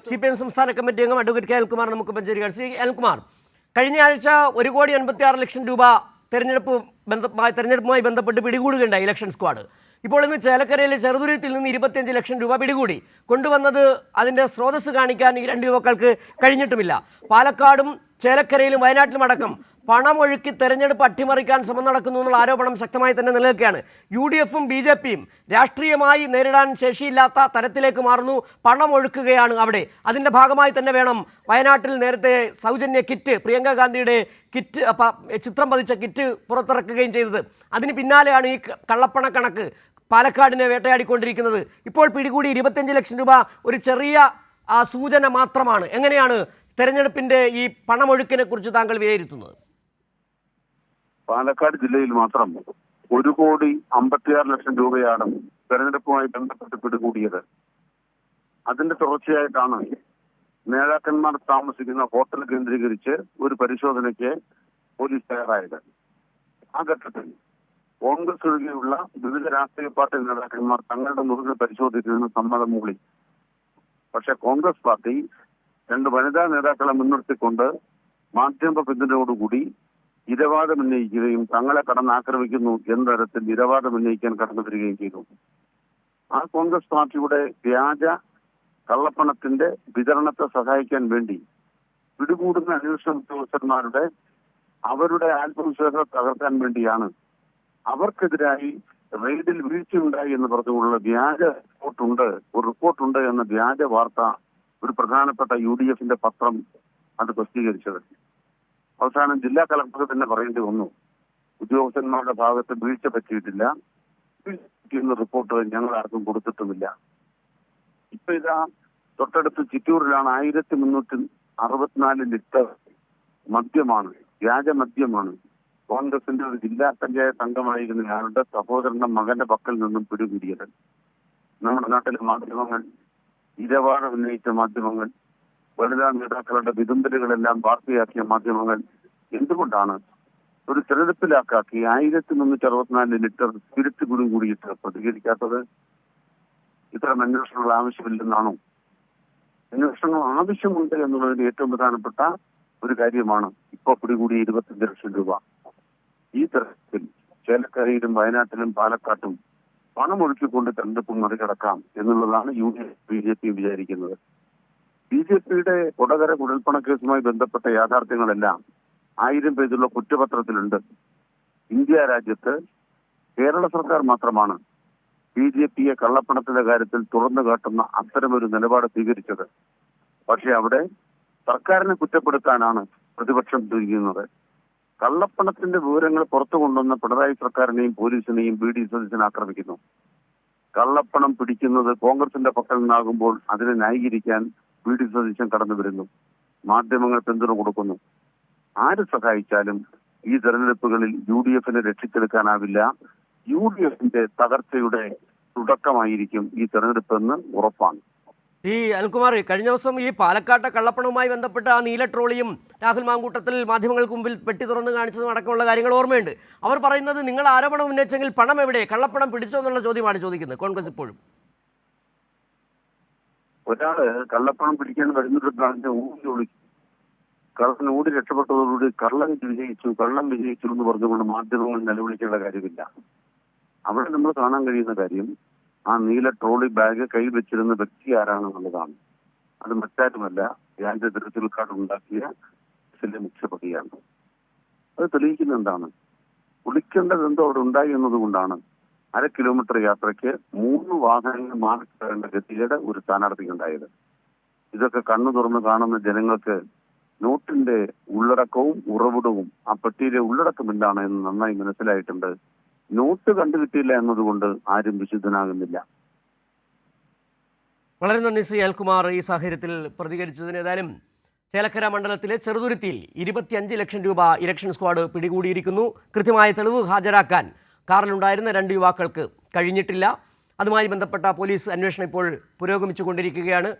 C P M സംസ്ഥാന committee അംഗം advocate K Alkumar നമുക്ക് പരിചരിക്കാം ശ്രീ അൽകുമാർ കഴിഞ്ഞ ആഴ്ച ഒരു കോടി അൻപത്തി ആറ് ലക്ഷം രൂപ തെരഞ്ഞെടുപ്പ് ബന്ധമായി തെരഞ്ഞെടുപ്പുമായി ബന്ധപ്പെട്ട് പിടികൂടുകയുണ്ടായി ഇലക്ഷൻ സ്ക്വാഡ് ഇപ്പോൾ ഇന്ന് ചേലക്കരയിലെ ചെറുതുരുത്തിൽ നിന്ന് ഇരുപത്തിയഞ്ച് ലക്ഷം രൂപ പിടികൂടി. കൊണ്ടുവന്നത് അതിന്റെ സ്രോതസ് കാണിക്കാൻ ഈ രണ്ട് യുവാക്കൾക്ക് കഴിഞ്ഞിട്ടുമില്ല. പാലക്കാടും ചേലക്കരയിലും വയനാട്ടിലും അടക്കം പണമൊഴുക്കി തെരഞ്ഞെടുപ്പ് അട്ടിമറിക്കാൻ ശ്രമം നടക്കുന്നു എന്നുള്ള ആരോപണം ശക്തമായി തന്നെ നിലനിൽക്കുകയാണ്. യു ഡി എഫും ബി ജെ പിയും രാഷ്ട്രീയമായി നേരിടാൻ ശേഷിയില്ലാത്ത തരത്തിലേക്ക് മാറുന്നു പണമൊഴുക്കുകയാണ് അവിടെ. അതിന്റെ ഭാഗമായി തന്നെ വേണം വയനാട്ടിൽ നേരത്തെ സൗജന്യ കിറ്റ് പ്രിയങ്ക ഗാന്ധിയുടെ കിറ്റ് ചിത്രം പതിച്ച കിറ്റ് പുറത്തിറക്കുകയും ചെയ്തത്. അതിന് പിന്നാലെയാണ് ഈ കള്ളപ്പണ കണക്ക് പാലക്കാടിനെ വേട്ടയാടിക്കൊണ്ടിരിക്കുന്നത്. ഇപ്പോൾ പിടികൂടി ഇരുപത്തഞ്ച് ലക്ഷം രൂപ ഒരു ചെറിയ സൂചന മാത്രമാണ്. എങ്ങനെയാണ് തെരഞ്ഞെടുപ്പിന്റെ ഈ പണമൊഴുക്കിനെ കുറിച്ച് താങ്കൾ വിലയിരുത്തുന്നത്? പാലക്കാട് ജില്ലയിൽ മാത്രം ഒരു കോടി അമ്പത്തിയാറ് ലക്ഷം രൂപയാണ് തെരഞ്ഞെടുപ്പുമായി ബന്ധപ്പെട്ട് പിടികൂടിയത്. അതിന്റെ തുടർച്ചയായിട്ടാണ് നേതാക്കന്മാർ താമസിക്കുന്ന ഹോട്ടൽ കേന്ദ്രീകരിച്ച് ഒരു പരിശോധനയ്ക്ക് പോലീസ് തയ്യാറായത്. ആ ഘട്ടത്തിൽ കോൺഗ്രസ് ഒഴികെയുള്ള വിവിധ രാഷ്ട്രീയ പാർട്ടി നേതാക്കന്മാർ തങ്ങളുടെ മുറികൾ പരിശോധിക്കുന്നതിന് സമ്മതം മൂളി. പക്ഷെ കോൺഗ്രസ് പാർട്ടി രണ്ട് വനിതാ നേതാക്കളെ മുൻനിർത്തിക്കൊണ്ട് മാധ്യമ പിന്തുണയോടുകൂടി ഇരവാദം ഉന്നയിക്കുകയും തങ്ങളെ കടന്നാക്രമിക്കുന്നു എന്ന തരത്തിൽ ഇരവാദം ഉന്നയിക്കാൻ കടന്നു വരികയും ചെയ്തു. ആ കോൺഗ്രസ് പാർട്ടിയുടെ വ്യാജ കള്ളപ്പണത്തിന്റെ വിതരണത്തെ സഹായിക്കാൻ വേണ്ടി പിടികൂടുന്ന അന്വേഷണ ഉദ്യോഗസ്ഥന്മാരുടെ അവരുടെ ആത്മവിശ്വാസം തകർക്കാൻ വേണ്ടിയാണ് അവർക്കെതിരായി റെയ്ഡിൽ വീഴ്ചയുണ്ടായി എന്ന് പറഞ്ഞുകൊണ്ടുള്ള വ്യാജ റിപ്പോർട്ടുണ്ട് ഒരു റിപ്പോർട്ടുണ്ട് എന്ന വ്യാജ വാർത്ത ഒരു പ്രധാനപ്പെട്ട യു ഡി എഫിന്റെ പത്രം അത് പ്രസിദ്ധീകരിച്ചത്. അവസാനം ജില്ലാ കളക്ടർ തന്നെ പറയേണ്ടി വന്നു. ഉദ്യോഗസ്ഥന്മാരുടെ ഭാഗത്ത് വീഴ്ച പറ്റിയിട്ടില്ല. റിപ്പോർട്ട് ഞങ്ങൾ ആർക്കും കൊടുത്തിട്ടുമില്ല. ഇപ്പൊ ഇതാ തൊട്ടടുത്ത് ചിറ്റൂരിലാണ് ആയിരത്തി മുന്നൂറ്റി അറുപത്തിനാല് ലിറ്റർ മദ്യമാണ് വ്യാജ മദ്യമാണ്. കോൺഗ്രസിന്റെ ഒരു ജില്ലാ പഞ്ചായത്ത് അംഗമായിരുന്ന ആളുടെ സഹോദരന്റെ മകന്റെ പക്കൽ നിന്നും പിടികൂടിയത്. നമ്മുടെ നാട്ടിലെ മാധ്യമങ്ങൾ ഇരവാദം ഉന്നയിച്ച മാധ്യമങ്ങൾ വനിതാ നേതാക്കളുടെ വിതുമ്പലുകളെല്ലാം വാർത്തയാക്കിയ മാധ്യമങ്ങൾ എന്തുകൊണ്ടാണ് ഒരു തെരഞ്ഞെടുപ്പിലാക്കാക്കി ആയിരത്തി മുന്നൂറ്റി അറുപത്തിനാല് ലിറ്റർ സ്പിരിറ്റ് ഗുരു കൂടിയിട്ട് പ്രതികരിക്കാത്തത്? ഇത്തരം അന്വേഷണങ്ങൾ ആവശ്യമില്ലെന്നാണോ? അന്വേഷണങ്ങൾ ആവശ്യമുണ്ട് എന്നുള്ളതിന്റെ ഏറ്റവും പ്രധാനപ്പെട്ട ഒരു കാര്യമാണ് ഇപ്പോൾ പിടികൂടി ഇരുപത്തിയഞ്ച് ലക്ഷം രൂപ. ഈ തരത്തിൽ ചേലക്കരയിലും വയനാട്ടിലും പാലക്കാട്ടും പണമൊഴുക്കിക്കൊണ്ട് തെരഞ്ഞെടുപ്പ് മറികടക്കാം എന്നുള്ളതാണ് U D F B J P വിചാരിക്കുന്നത്. ബി ജെ പിയുടെ കൊടകര കുഴൽപ്പണ കേസുമായി ബന്ധപ്പെട്ട യാഥാർത്ഥ്യങ്ങളെല്ലാം ആയിരം പേജുള്ള കുറ്റപത്രത്തിലുണ്ട്. ഇന്ത്യ രാജ്യത്ത് കേരള സർക്കാർ മാത്രമാണ് ബി ജെ പിയെ കള്ളപ്പണത്തിന്റെ കാര്യത്തിൽ തുറന്നു കാട്ടുന്ന അത്തരമൊരു നിലപാട് സ്വീകരിച്ചത്. പക്ഷെ അവിടെ സർക്കാരിനെ കുറ്റപ്പെടുത്താനാണ് പ്രതിപക്ഷം തിരിയുന്നത് കള്ളപ്പണത്തിന്റെ വിവരങ്ങൾ പുറത്തു കൊണ്ടുവന്ന പിണറായി സർക്കാരിനെയും പോലീസിനെയും ബി ഡി സതീശൻ ആക്രമിക്കുന്നു. കള്ളപ്പണം പിടിക്കുന്നത് കോൺഗ്രസിന്റെ പക്കൽ നിന്നാകുമ്പോൾ അതിനെ ന്യായീകരിക്കാൻ ബി ഡി കടന്നു വരുന്നു. മാധ്യമങ്ങൾ പിന്തുണ കൊടുക്കുന്നു. ആര് സഹായിച്ചാലും ഈ തെരഞ്ഞെടുപ്പുകളിൽ യു ഡി എഫിനെ രക്ഷിച്ചെടുക്കാനാവില്ല. യു ഡി എഫിന്റെ തകർച്ചയുടെ തുടക്കമായിരിക്കും ഈ തെരഞ്ഞെടുപ്പ് എന്ന് ഉറപ്പാണ്. ഈ അനിൽകുമാർ കഴിഞ്ഞ ദിവസം ഈ പാലക്കാട്ടെ കള്ളപ്പണവുമായി ബന്ധപ്പെട്ട ആ നീല ട്രോളിയും രാഹുൽ മാങ്കൂട്ടത്തിൽ മാധ്യമങ്ങൾക്ക് മുമ്പിൽ പെട്ടി തുറന്ന് കാണിച്ചതും അടക്കമുള്ള കാര്യങ്ങൾ ഓർമ്മയുണ്ട്. അവർ പറയുന്നത് നിങ്ങൾ ആരോപണം ഉന്നയിച്ചെങ്കിൽ പണം എവിടെ? കള്ളപ്പണം പിടിച്ചോ? എന്നുള്ള ചോദ്യമാണ് ചോദിക്കുന്നത്. കോൺഗ്രസ് ഇപ്പോഴും. ഒരാൾ കള്ളപ്പണം പിടിക്കാൻ വരുന്നിടത്ത് അതിന്റെ ഊടി ഒളിച്ചു കള്ളൻ ഊടി രക്ഷപ്പെട്ടതോടുകൂടി കള്ളൻ വിജയിച്ചു കള്ളം വിജയിച്ചു എന്ന് പറഞ്ഞുകൊണ്ട് മാധ്യമങ്ങൾ നിലവിളിക്കേണ്ട കാര്യമില്ല. അവിടെ നമ്മൾ കാണാൻ കഴിയുന്ന കാര്യം ആ നീല ട്രോളി ബാഗ് കയ്യിൽ വെച്ചിരുന്ന വ്യക്തി ആരാണെന്നുള്ളതാണ്. അത് മറ്റാരുമല്ല വ്യാജ തിരുത്തൽ കാർഡ് ഉണ്ടാക്കിയ മുഖ്യപ്രതിയാണ്. അത് തെളിയിക്കുന്ന എന്താണ്? എന്തോ അവിടെ ഉണ്ടായി എന്നതുകൊണ്ടാണ് അര കിലോമീറ്റർ യാത്രയ്ക്ക് മൂന്ന് വാഹനങ്ങൾ മാറിക്കയറേണ്ട ഗതിയുടെ ഒരു സ്ഥാനാർത്ഥിക്കുണ്ടായത്. ഇതൊക്കെ കണ്ണു തുറന്ന് കാണുന്ന ജനങ്ങൾക്ക് നോട്ടിന്റെ ഉള്ളടക്കവും ഉറവിടവും ആ പെട്ടിയിലെ ഉള്ളടക്കം എന്താണ് എന്ന് നന്നായി മനസ്സിലായിട്ടുണ്ട്. നോട്ട് കണ്ടുകിട്ടിയില്ല എന്നതുകൊണ്ട് ആരും വിശുദ്ധനാകുന്നില്ല. വളരെ നന്ദി ശ്രീ അൽകുമാർ ഈ സാഹചര്യത്തിൽ പ്രതികരിച്ചതിന്. ഏതായാലും ചേലക്കര മണ്ഡലത്തിലെ ചെറുതുരുത്തിയിൽ ഇരുപത്തിയഞ്ച് ലക്ഷം രൂപ ഇലക്ഷൻ സ്ക്വാഡ് പിടികൂടിയിരിക്കുന്നു. കൃത്യമായ തെളിവ് ഹാജരാക്കാൻ കാറിലുണ്ടായിരുന്ന രണ്ട് യുവാക്കൾക്ക് കഴിഞ്ഞിട്ടില്ല. അതുമായി ബന്ധപ്പെട്ട പോലീസ് അന്വേഷണം ഇപ്പോൾ പുരോഗമിച്ചുകൊണ്ടിരിക്കുകയാണ്.